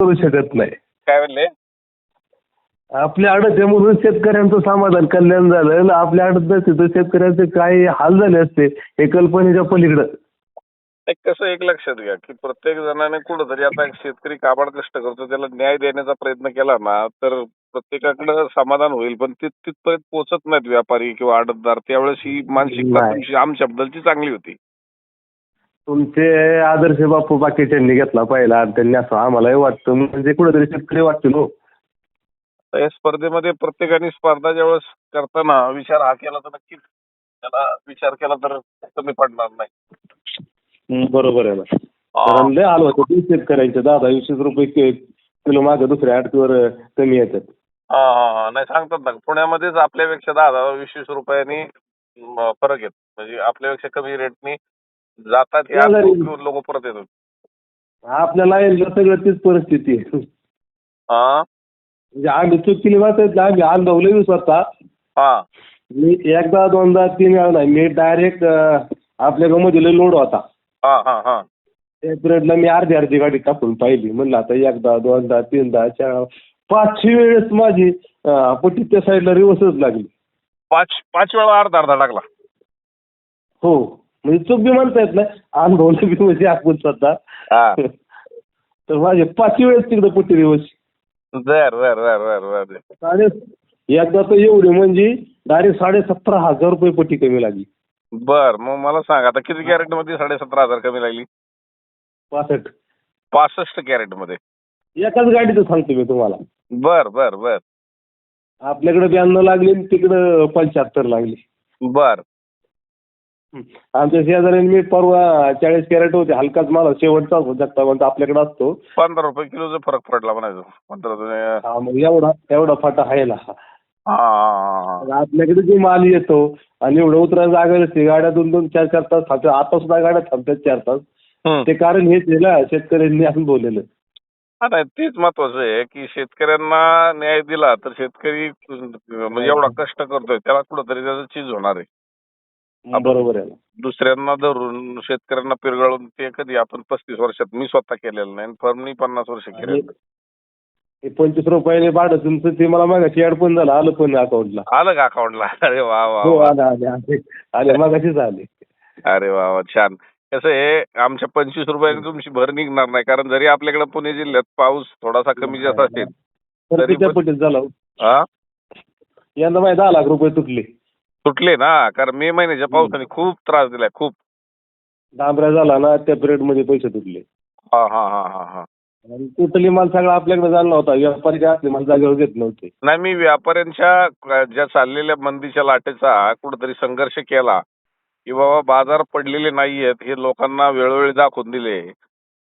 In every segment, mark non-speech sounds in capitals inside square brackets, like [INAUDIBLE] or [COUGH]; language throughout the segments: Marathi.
करू शकत नाही. काय म्हणले? आपल्या अडत म्हणून शेतकऱ्यांचं समाधान कल्याण झालं. आपल्या अडत नसते तर शेतकऱ्यांचे काय हाल झाले असते हे कल्पनेच्या पलीकडं. एक कसं एक लक्षात घ्या की प्रत्येक जणाने कुठंतरी आता एक शेतकरी काबाड कष्ट करतो त्याला न्याय देण्याचा प्रयत्न केला ना तर प्रत्येकाकडे समाधान होईल. पण ते तिथपर्यंत पोहोचत नाहीत व्यापारी किंवा आडतदार. त्यावेळेस ही मानसिकता नाही. तुमची आमच्याबद्दलची चांगली होती. तुमचे आदर्श बापू बाकीच्यांनी घेतला पाहिला आणि त्यांनी असं आम्हालाही वाटतं. म्हणजे कुठेतरी शेतकरी वाटतील हो. या स्पर्धेमध्ये प्रत्येकाने स्पर्धा ज्यावेळेस करताना विचार हा केला तर नक्कीच त्याला विचार केला तर कमी पडणार नाही. बरोबर आहे ना. कारण लय हाल होते ते शेतकऱ्यांचे. दहा दहा वीस रुपये कि- किलो मागं दुसऱ्या आडतीवर कमी येतात. हा हा हा. नाही सांगतात ना. पुण्यामध्येच आपल्यापेक्षा दहा दहा वीस वीस रुपयांनी म, फरक येत. म्हणजे आपल्यापेक्षा कमी रेटनी जातात. लोक परत येतात. आपल्याला यायला सगळं तीच परिस्थिती. आहे हा? म्हणजे आम्ही चुकीने वाचायचं आम्ही अनुभवलं मी स्वतः. हा. मी एकदा दोनदा तीन वेळा नाही मी डायरेक्ट आपल्या लय लोड होता. हा हा हा. त्या पिरियडला मी अर्धी अर्धी गाडी टाकून पाहिली. म्हणलं आता एकदा दोनदा तीनदा चार पाचशे वेळेस माझी अं, पट्टी त्या साईडला रिवर्सच लागली. पाच पाच वेळा अर्धा अर्धा टाकला हो. म्हणजे चूक बी म्हणता येत नाही. अनुभवलं बी म्हणजे आपण स्वतः. हा. तर माझे पाचशे वेळेस तिकडे पट्टी रिवर्स बर बर बर बर बर. साडे एकदा तर एवढी म्हणजे डायरेक्ट साडे सतरा हजार रुपये पट्टी कमी लागली. बर मग मला सांग आता किती कॅरेटमध्ये साडेसतरा हजार कमी लागली? पासष्ट. पासष्ट कॅरेटमध्ये एकाच गाडीचं सांगतो मी तुम्हाला. बर बर बर. आपल्याकडे ब्याण्णव लागली आणि तिकडं पंच्याहत्तर लागली. बर. आमच्या शेजाऱ्यांनी मी परवा चाळीस कॅरेट होते. हलकाच मला शेवटचा जगता म्हणतो आपल्याकडे असतो. पंधरा रुपये किलोचा फरक पडला म्हणायचं. पंधरा हा, मग एवढा एवढा फाटा हा, हा, हा, मग आपल्याकडे जे माल येतो आणि एवढं उतरा जागा नसते. गाड्या दोन दोन चार चार तास थांबतात. आता सुद्धा गाड्या थांबतात चार तास. ते कारण हेच ना शेतकऱ्यांनी अनुभवलेलं हा नाही तेच महत्वाचं आहे की शेतकऱ्यांना न्याय दिला तर शेतकरी म्हणजे एवढा कष्ट करतोय. त्याला कुठंतरी त्याचं चीज होणार आहे. बरोबर आहे दुसऱ्यांना धरून शेतकऱ्यांना पिरगाळून ते कधी आपण पस्तीस वर्षात मी स्वतः केलेलं नाही फर्मनी पन्नास वर्ष केलेलं. हे पंचवीस रुपयाने भाडं तुमचं ते मला मागाशी ऍड पण झालं आलं पण अकाउंटला आलं का अकाउंटला अरे वा वा हो. आले आले आले. आले मागाशीच आले. अरे वा वा छान. कसं आहे आमच्या पंचवीस रुपयाने तुमची भर निघणार नाही कारण जरी आपल्याकडे पुणे जिल्ह्यात पाऊस थोडासा कमी जास्त असेल तर झालं. यंदा माझे दहा लाख रुपये तुटले. सुटले ना कारण मे महिन्याच्या पावसाने खूप त्रास दिलाय खूप. डांबऱ्या झाला ना त्या पिरियडमध्ये पैसे तुटले. हा हा हा हा हा. आणि टोटली माल सगळा आपल्याकडे झाला होता व्यापारी काय असले माल जागेवर घेत नव्हते. नाही मी व्यापाऱ्यांच्या ज्या चाललेल्या मंदीच्या लाटेचा कुठेतरी संघर्ष केला की बाबा बाजार पडलेले नाहीयेत हे लोकांना वेळोवेळी दाखवून दिले.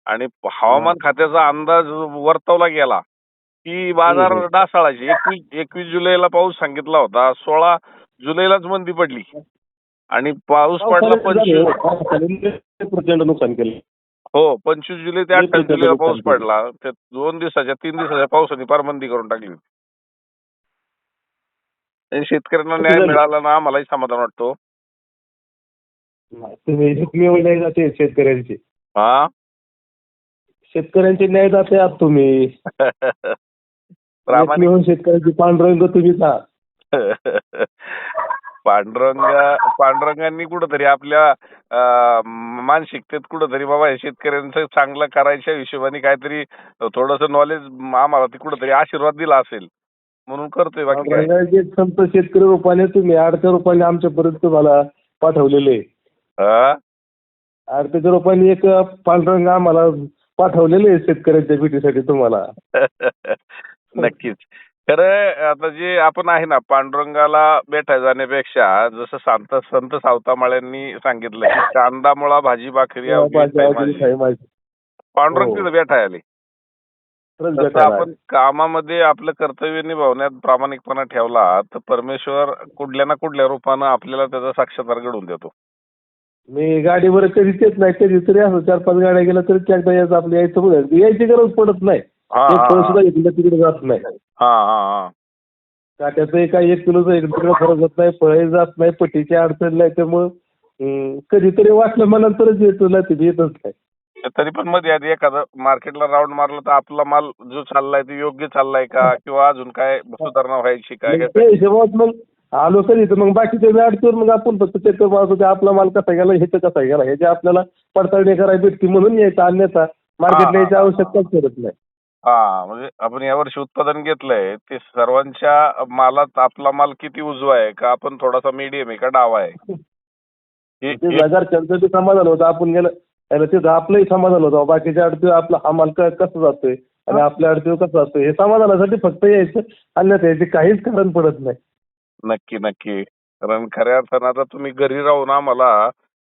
आणि हवामान खात्याचा अंदाज वर्तवला गेला की बाजार. डासाळायचे एकवीस एकवीस जुलैला पाऊस सांगितला होता सोळा जुलैलाच मंदी पडली. आणि पाऊस पडला पंचवीस पावसाने प्रचंड नुकसान केलं. हो पंचवीस जुलै ते अठ्ठावीस जुलैला पाऊस पडला. ते दोन दिवसाच्या तीन दिवसाच्या पावसाने फार मंदी करून टाकली. आणि शेतकऱ्यांना न्याय? मिळाला ना आम्हालाही समाधान वाटतो. तुम्ही एकमेव न्यायदाते शेतकऱ्यांचे. हा? शेतकऱ्यांचे न्यायदाते आहात तुम्ही. [LAUGHS] शेतकऱ्यांचे पांडुरंग तुम्हीच आहात [LAUGHS] पांडुरंग पांडुरंगांनी कुठंतरी आपल्या मानसिकतेत कुठंतरी बाबा हे शेतकऱ्यांचं चांगलं करायच्या हिशोबाने काहीतरी थोडस नॉलेज आम्हाला ते कुठंतरी आशीर्वाद दिला असेल. म्हणून करतोय बाकी काय. संत शेतकरी रूपाने तुम्ही आडत्या रूपाने आमच्यापर्यंत तुम्हाला पाठवलेले. हा? आडत्याच्या रूपाने एक पांडुरंग आम्हाला पाठवलेले आहे शेतकऱ्यांच्या भेटीसाठी तुम्हाला. [LAUGHS] नक्कीच. खरं आता जे आपण आहे ना पांडुरंगाला भेटायला जाण्यापेक्षा जसं संत संत सावतामाळ्यांनी सांगितलं की कांदा मुळा भाजी भाकरी अवघी माझी. पांडुरंग हो. तिथं भेटायला आले खरंच तसं भेटायला आपण कामामध्ये आपलं कर्तव्य निभावण्यात प्रामाणिकपणा ठेवला तर परमेश्वर कुठल्या ना कुठल्या रूपानं आपल्याला त्याचा साक्षात्कार घडवून देतो. मी गाडीवर कधीच येत नाही कधीतरी असं चार पाच गाड्या गेल्या तरी एकदा यायचं आपलं यायचं बघायचं यायची गरज पडत नाही. एक फळ सुद्धा इकडे तिकडे जात नाही. काट्याचं काय एक किलोचं इकडे तिकडे फरक होत नाही फळे जात नाही पट्टीची अडचण नाही त्यामुळं कधीतरी वाटलं मला तरच येतो ना ते येतच नाही. तरी पण मध्ये आधी एखादं मार्केटला राऊंड मारला तर आपला माल जो चाललाय तो योग्य चाललाय का? किंवा अजून काय सुधारणा व्हायची काय? हिशोबात मग आलो कधी तर मग बाकीच्या व्याजवर मग आपण फक्त चेक करून पाहतो की आपला माल कसा गेला ह्याचा कसा गेला ह्याची आपल्याला पडताळणी करायला भेटती म्हणून यायचं अन्यथा मार्केटला यायची आवश्यकताच पडत नाही. हा म्हणजे आपण यावर्षी उत्पादन घेतलंय ते सर्वांच्या मालात आपला माल किती उजवा आहे का आपण थोडासा मीडियम आहे का डावा आहे? हे- ते हे- बी समाधान होतं आपण गेलं तिथं आपलंही समाधान होतं बाकीच्या अडचणी आपला हा माल कसं जातोय आणि आपल्या अडचणी कसं जातोय हे समाधानासाठी फक्त यायचं अन्यथा याचे काहीच कारण पडत नाही. नक्की नक्की. कारण खऱ्या अर्थानं आता तुम्ही घरी राहून आम्हाला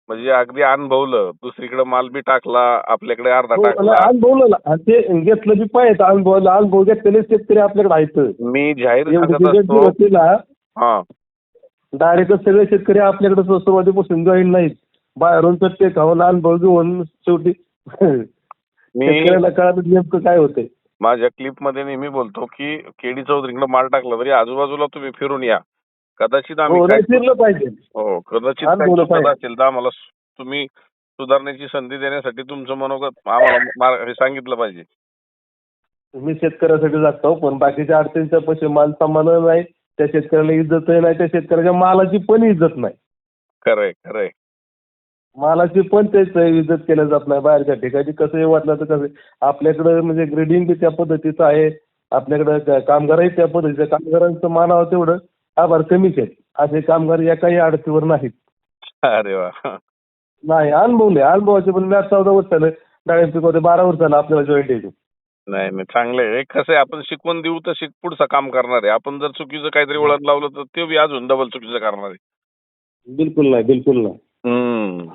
म्हणजे अगदी अनुभवलं. दुसरीकडे माल बी टाकला आपल्याकडे अर्धा हो, टाकला. अनुभवलं ते घेतलं बी पाहिजे. अनुभव अनुभव घेतलेले शेतकरी आपल्याकडे आहेत. मी जाहीर होती हा. डायरेक्ट सगळे शेतकरी आपल्याकडे सुरुवातीपासून जॉईन नाहीत. बाहेरून प्रत्येक खाऊन अनुभव घेऊन शेवटी [LAUGHS] मी शेतकऱ्याला कळत नेमकं काय होतंय. माझ्या क्लिपमध्ये नेहमी बोलतो की केडी चौधरीकडे माल टाकला तरी आजूबाजूला तुम्ही फिरून या. कदाचित आम्ही हो काय नाही फिरलं पाहिजे. हो कदाचित काही बोलत चुकत आहे. असेल तर आम्हाला स- तुम्ही सुधारण्याची संधी देण्यासाठी तुमचं मनोगत आम्हाला हे सांगितलं पाहिजे. मी शेतकऱ्यासाठी जागतो पण बाकीच्या अडचणीच्या पैसे मान सन्मान नाही त्या शेतकऱ्याला इज्जतही नाही त्या शेतकऱ्याच्या मालाची पण इज्जत नाही. खरंय खरंय. मालाची पण तेच इज्जत केल्या जात नाही बाहेरच्या ठिकाणी. कसंही वाटलं तर कसं आपल्याकडं म्हणजे ग्रेडिंग बी त्या पद्धतीचं आहे आपल्याकडं कामगारही त्या पद्धतीचं कामगारांचं मानावं तेवढं. आभार कमीच आहेत. असे कामगार एकाही अडचणीवर नाहीत. अरे वा. नाही अनुभवले अनुभवाचे पण मी आज चौदा वर्ष झालं. डाळिंब पिकवते बारा वर्ष झालं आपल्याला जॉईंट यायचे नाही नाही चांगलं आहे. कसं आहे आपण शिकवून देऊ तर शिक पुढचं काम करणार आहे. आपण जर चुकीचं काहीतरी वळण लावलं तर ते बी अजून डबल चुकीचं करणार आहे. बिलकुल नाही बिलकुल नाही. हम्म.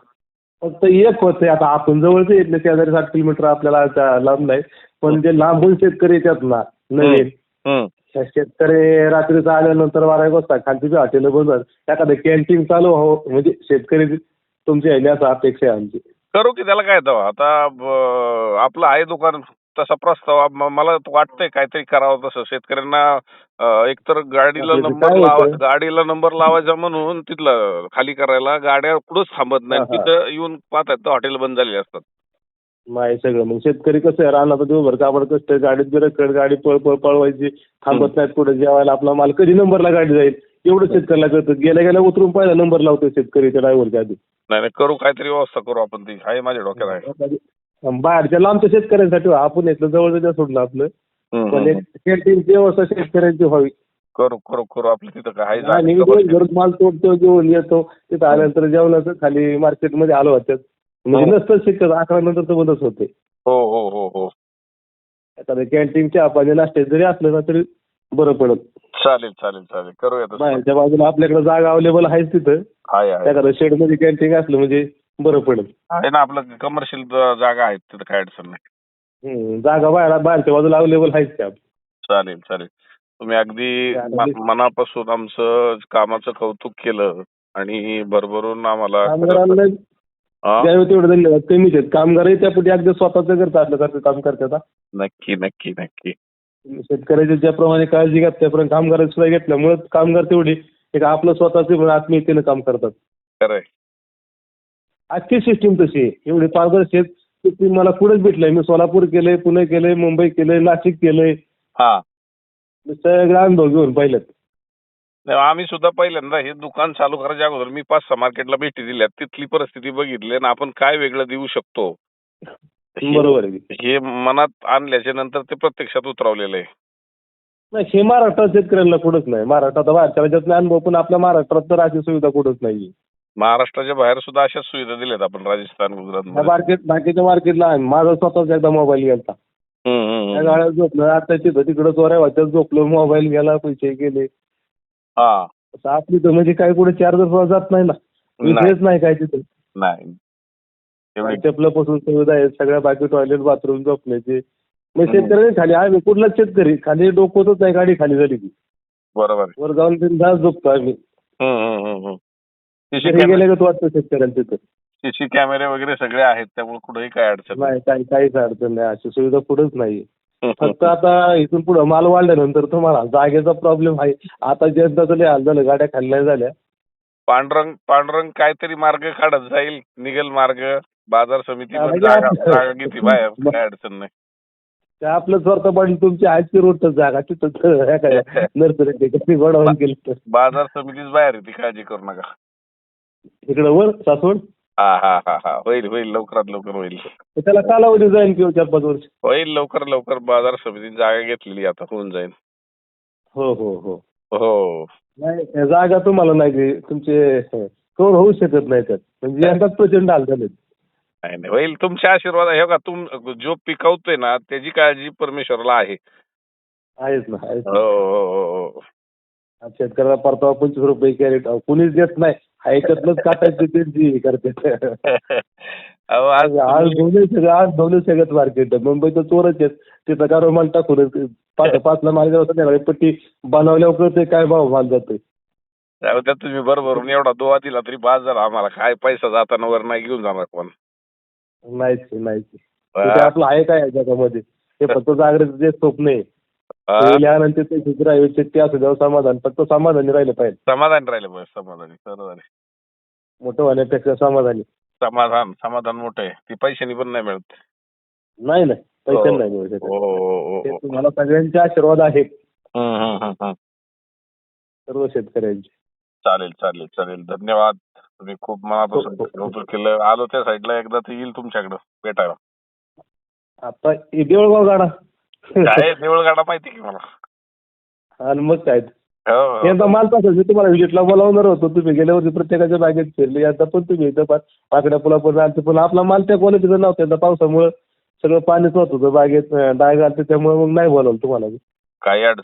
फक्त एक होते आता आपण जवळच येत नाही शेजारी साठ किलोमीटर आपल्याला लांब नाही. पण जे लांबून शेतकरी येतात ना नवीन हम्म. शेतकरी रात्रीचं आल्यानंतर बारा एक वाजता खालची हॉटेल बंद एखादं कॅन्टीन चालू हो म्हणजे शेतकरी तुमची आहे असं अपेक्षा आहे आमची. करू की त्याला काय तेव्हा आता ब- आपलं आहे दुकान तसा प्रस्ताव म- मला वाटतंय काहीतरी करावं तसं. शेतकऱ्यांना अं, एकतर गाडीला नंबर काय लावा होतं? गाडीला नंबर लावायचा म्हणून तिथलं खाली करायला गाड्या कुठंच थांबत नाही हा, हा. तिथं येऊन पाहतात तर हॉटेल बंद झालेली असतात. नाही सगळं. मग शेतकरी कसं आहे रानात दिवसभर कापड कष्ट गाडीत बिरकड गाडी पळ पळ पळवायची थांबत नाहीत कुठे जेवायला आपला माल कधी नंबरला गाडी जाईल? एवढं शेतकऱ्याला कळतं. गेल्या गेल्या उतरून पहिला नंबर लावतो शेतकरी त्या ड्रायव्हरच्या आधी. नाही नाही करू काहीतरी व्यवस्था करू आपण ती. आहे माझ्या डोक्यात आहे. बाहेरच्या लांबच्या शेतकऱ्यांसाठी व्हा. आपण इथलं जवळ सोडलं आपलं. हम्म, पण एक हम्म. कॅन्टीनची व्यवस्था शेतकऱ्यांची व्हावी. करू करू करू आपलं तिथं काय आहे आणि. दिवसभर माल तोडतो जेवण येतो. तिथं आल्यानंतर जेवणाचं खाली मार्केटमध्ये आलो होत्यात म्हणजे हो. नसतं शिकत अकरा नंतर तर बंदच होते. हो हो हो हो. एखादं कॅन्टीन चहा पाणी नाश्ते जरी असलं ना तरी बरं पडत. चालेल चालेल चालेल. करूया तसं. बाहेरच्या बाजूला आपल्याकडे जागा अवेलेबल आहेच तिथं. आहे आहे. एखादं शेडमध्ये कॅन्टीन असलं म्हणजे बरं पडत. आहे ना आपलं कमर्शियल जागा आहेत तिथं काय अडचण नाही. हम्म, जागा बाहेर बाहेरच्या बाजूला अवेलेबल आहेच त्या. चालेल चालेल. तुम्ही अगदी चालेल. म- मनापासून आमचं कामाचं कौतुक केलं आणि भरभरून आम्हाला कामगारांना द्यावे तेवढे कमीच आहेत. कामगारही त्यापुढे अगदी स्वतःच करता असल्यासारखं काम करतात हा. नक्की नक्की नक्की. शेतकऱ्याची ज्याप्रमाणे काळजी घेतात त्याप्रमाणे कामगारांची सुद्धा घेतल्यामुळे कामगार तेवढे एक आपलं स्वतःचे म्हणून आत्मीयतेनं काम करतात. खरंय आजची सिस्टीम तशी आहे. एवढी पारदर्शक सिस्टीम मला पुढेच भेटलंय. मी सोलापूर केलंय पुणे केलंय मुंबई केलंय नाशिक केलंय. हा. मी सगळा अनुभव घेऊन पाहिलं आम्ही सुद्धा पहिल्यांदा हे दुकान चालू करायच्या अगोदर मी पाच सहा मार्केटला भेटी दिल्या. तिथली परिस्थिती बघितली आणि आपण काय वेगळं देऊ शकतो? बरोबर आहे. हे मनात आणल्याच्या नंतर ते प्रत्यक्षात उतरवलेलं आहे. नाही हे महाराष्ट्रात शेतकऱ्यांना कुठंच नाही. महाराष्ट्रात बाहेरच्या राज्यात नाही अनुभव पण आपल्या महाराष्ट्रात तर अशी सुविधा कुठंच नाही महाराष्ट्राच्या बाहेर सुद्धा अशाच सुविधा दिल्यात आपण राजस्थान गुजरात मार्केट बाकीच्या मार्केटला माझा स्वतःच एकदा मोबाईल गेलता. त्या गाड्यात झोपलं आता तिथं तिकडं चोऱ्या वाटत झोपलो मोबाईल गेला पैसे गेले. हा. आता आपली तर म्हणजे काय कुठे चार्जर सुद्धा जात नाही ना. विषयच नाही काय तिथं. नाही. एवढी पासून सुविधा आहेत. सगळ्या बाकी टॉयलेट बाथरूम झोपण्याचे. मग. शेतकऱ्याने खाली आम्ही कुठलाच शेतकरी? खाली डोकवतच नाही गाडी खाली झाली की. बरोबर. वर जाऊन बिनधास्त झोपतो आम्ही. हम्म, हम्म, हम्म, हम्म. घरी सीसी कॅमेरे गेले का वाटतं शेतकऱ्यांचं तिथं सीसी कॅमेरे वगैरे सगळे आहेत. त्यामुळे कुठेही काय अडचण नाही. काही काहीच अडचण नाही. अशी सुविधा कुठंच नाही. फक्त आता इथून पुढे माल वाढल्यानंतर तुम्हाला जागेचा प्रॉब्लेम आहे. आता जनताचं लय हाल झालं गाड्या खाल्ल्या झाल्या. पांडुरंग पांडुरंग काहीतरी मार्ग काढत जाईल. निघेल मार्ग. बाजार समिती पण म्हणजे जागा किती बाहेर. काय अडचण नाही. ते आपलं स्वतः पाणी तुमची आजची रोडच जागा. तिथं काय [LAUGHS] नर्सरी तर. बाजार समितीच बाहेर आहे ती काळजी करू नका. इकडं वर सासवड. हा हा हा हा. होईल होईल. लवकरात लवकर होईल. तर त्याला कालावधी जाईल किंवा चार पाच वर्ष? होईल लवकर लवकर. बाजार समितीने जागा घेतलेली आता. होऊन जाईल. हो हो हो. हो. नाही जागा तुम्हाला नाही तुमचे कवर होऊ शकत नाही त्यात. म्हणजे यंदाच प्रचंड हाल झाले नाही नाही. होईल. तुमच्या आशीर्वाद हे का तुम जो पिकवतोय ना त्याची काळजी परमेश्वराला आहे. आहेच ना आहेच हो ना. हो हो हो आज शेतकऱ्याला परतावा पंचवीस रुपये कॅरेट. कुणीच देत नाही. ऐकतलंच काटायची त्यांची करते. [LAUGHS] अहो, आज आज तुम्ही- सगळं आज सगळ्यात मार्केट मुंबईत चोरच आहेत. तिथं गारो माल टाकून पाच [LAUGHS] पाचला माल संध्याकाळी पट्टी बनवल्यावर कळते काय भाव माल जातोय. त्यात तुम्ही बरोबर एवढा दोहा दिला तरी बाज झाला आम्हाला. काय पैसा जाताना वर नाही घेऊन जाणार कोण? नाहीच नाहीच. ते आपलं आहे काय जगामध्ये? ते फक्त जागृतीचं स्वप्न आहे. ते दुसऱ्या ते असू समाधान फक्त समाधानी राहिलं पाहिजे. समाधान राहिलं बस समाधानी समाधानी मोठं होण्यापेक्षा समाधानी. समाधान समाधान मोठं आहे. ती पैशानी पण नाही मिळत. नाही नाही. हो. पैसे नाही मिळू शकत. हो हो हो हो. तुम्हाला सगळ्यांचे आशीर्वाद आहेत. सर्व शेतकऱ्यांचे. चालेल चालेल चालेल. धन्यवाद. तुम्ही खूप मनापासून हो, हो. केलं. आलो त्या साईडला एकदा ते येईल तुमच्याकडं. भेटायला. आता हे देऊळगाव गाडा [LAUGHS] काय देऊळगाडा माहिती की मला? आणि मग काय? हो, हो. यंदा माल तुम्हाला विजिटला बोलावणार होतो. तुम्ही गेल्या वर्षी प्रत्येकाच्या बागेत फिरले. आता पण तुम्ही इथं पा- पाकड्या पुला पण आलते पण आपला माल त्या क्वालिटीचा नव्हता. यंदा पावसामुळे सगळं पाणीच होत होतं. बागेत अं, डाग आलते. त्यामुळे मग नाही बोलावलं तुम्हाला. काही अडचण